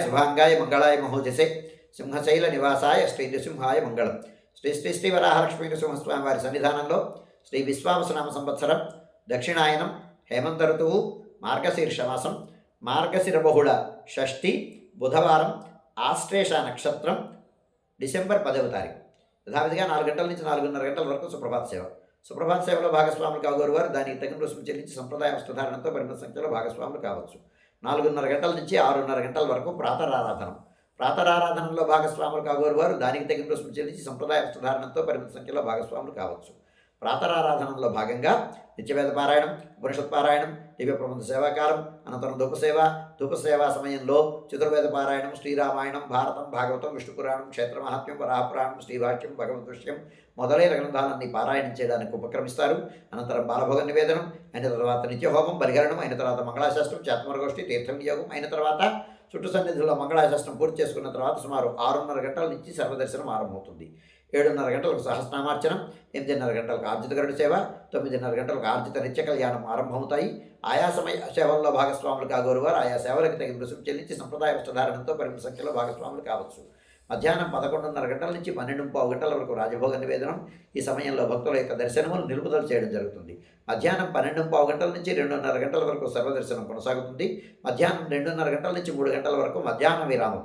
శుభాంగాయ మంగళాయ మహోజసే సింహశైల నివాసాయ శ్రీ నృసింహాయ మంగళం శ్రీ శ్రీ శ్రీ వరాహలక్ష్మీ నృసింహస్వామి వారి సన్నిధానంలో శ్రీ విశ్వామసనామ సంవత్సరం దక్షిణాయనం హేమంత ఋతువు మార్గశీర్షమాసం మార్గశిర బహుళ షష్ఠి బుధవారం ఆశ్లేష నక్షత్రం డిసెంబర్ పదవ తారీఖు యథావిధిగా నాలుగు గంటల నుంచి నాలుగున్నర గంటల వరకు సుప్రభాత సేవ సుప్రభాత సేవలో భాగస్వాములు కాగోరు వారు దానికి తగిన రుసుము చెల్లించి సంప్రదాయ వస్త్రధారణతో పరిమిత సంఖ్యలో భాగస్వాములు కావచ్చు నాలుగున్నర గంటల నుంచి ఆరున్నర గంటల వరకు ప్రాతరారాధనం. ప్రాతరారాధనలో భాగస్వాములు కాగోరు వారు దానికి తగిన రుసుము చెల్లించి సంప్రదాయ సుధారణతో పరిమిత సంఖ్యలో భాగస్వాములు కావచ్చు. ప్రాతరారాధనలో భాగంగా నిత్యవేద పారాయణం ఉపనిషత్ పారాయణం దివ్య ప్రబంధ సేవాకాలం అనంతరం ధూపసేవ ధూపసేవా సమయంలో చతుర్వేద పారాయణం శ్రీరామాయణం భారతం భాగవతం విష్ణు పురాణం క్షేత్ర మహాత్మ్యం వరాహపురాణం శ్రీభాష్యం భగవద్విషయం మొదలైన గ్రంథాలన్నీ పారాయణం చేయడానికి ఉపక్రమిస్తారు. అనంతరం బాలభోగ నివేదనం అయిన తర్వాత నిత్యహోమం బలిహరణం అయిన తర్వాత మంగళాశాస్త్రం చేతమరగోష్ఠి తీర్థం నియోగం అయిన తర్వాత చుట్టు సన్నిధిలో మంగళాశాస్త్రం పూర్తి చేసుకున్న తర్వాత సుమారు ఆరున్నర గంటల నుంచి సర్వదర్శనం ఆరంభమవుతుంది. ఏడున్నర గంటలకు సహస్రనామార్చనం ఎనిమిదిన్నర గంటలకు ఆర్జిత గరుడు సేవ తొమ్మిదిన్నర గంటలకు ఆర్జిత నిత్య కళ్యాణం ఆరంభమవుతాయి. ఆయా సమయ సేవల్లో భాగస్వాములు కాగోరువారు ఆయా సేవలకు తగిన రుసుము చెల్లించి సంప్రదాయ వస్త్రధారణతో పరిమిత సంఖ్యలో భాగస్వాములు కావచ్చు. మధ్యాహ్నం పదకొండున్నర గంటల నుంచి పన్నెండు పావు గంటల వరకు రాజభోగ నివేదనం ఈ సమయంలో భక్తుల యొక్క దర్శనములు నిలుపుదల చేయడం జరుగుతుంది. మధ్యాహ్నం పన్నెండు పావు గంటల నుంచి రెండున్నర గంటల వరకు సర్వదర్శనం కొనసాగుతుంది. మధ్యాహ్నం రెండున్నర గంటల నుంచి మూడు గంటల వరకు మధ్యాహ్న విరామం.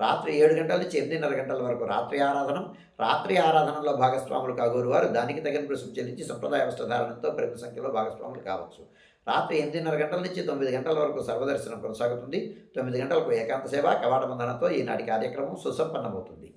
రాత్రి ఏడు గంటల నుంచి ఎనిమిదిన్నర గంటల వరకు రాత్రి ఆరాధనం రాత్రి ఆరాధనలో భాగస్వాములు కాగోరు వారు దానికి తగిన రుసుము చెల్లించి సంప్రదాయ వస్త్రధారణతో ప్రముఖ సంఖ్యలో భాగస్వాములు కావచ్చు. రాత్రి ఎనిమిదిన్నర గంటల నుంచి తొమ్మిది గంటల వరకు సర్వదర్శనం కొనసాగుతుంది. తొమ్మిది గంటలకు ఏకాంత సేవ కవాట బంధనంతో ఈనాటి కార్యక్రమం సుసంపన్నమవుతుంది.